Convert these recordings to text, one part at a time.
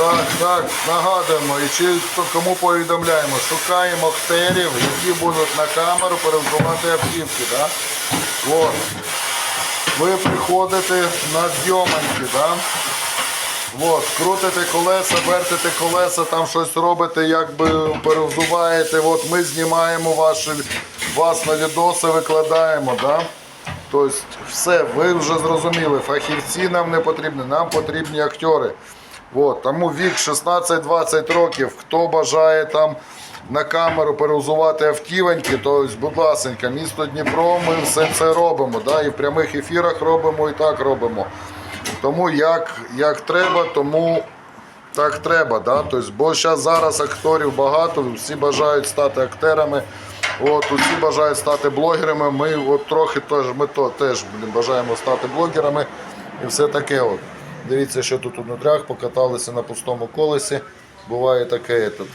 Так, так, нагадуємо, і чи кому повідомляємо, шукаємо актерів, які будуть на камеру перевзувати автівки. Да? От. Ви приходите на зйоманки, да? От, крутите колеса, вертите колеса, там щось робите, якби перевзуваєте. От ми знімаємо ваші, вас на відоси, викладаємо. Да? Тобто, все, ви вже зрозуміли, фахівці нам не потрібні, нам потрібні актери. От, тому вік 16-20 років, хто бажає там на камеру переузувати автівоньки, то будь ласка, місто Дніпро, ми все це робимо. Да? І в прямих ефірах робимо, і так робимо. Тому як, як треба, тому так треба. Да? Тобто, бо зараз акторів багато, всі бажають стати актерами. От, усі бажають стати блогерами. Ми от трохи теж, ми то, теж бажаємо стати блогерами і все таке. От. Дивіться, що тут у нутрях, покаталися на пустому колесі. Буває таке. Тут,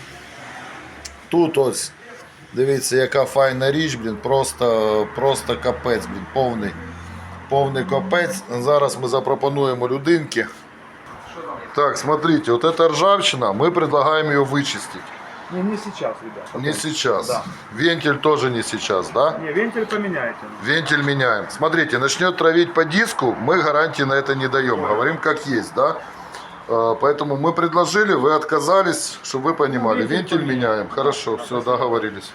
тут ось, дивіться, яка файна річ, блін, просто, просто капець, блін, повний. Повний капець. Зараз ми запропонуємо людинки. Так, смотрите, вот эта ржавчина, мы предлагаем ее вычистить. Не, не сейчас, ребят. Не сейчас. Да. Вентиль тоже не сейчас, да? Не, вентиль поменяйте. Вентиль меняем. Смотрите, начнет травить по диску, мы гарантии на это не даем. Говорим как есть, да? Э, Поэтому мы предложили, вы отказались, чтобы вы понимали. Вентиль Вентиль меняем. Хорошо, все, договорились.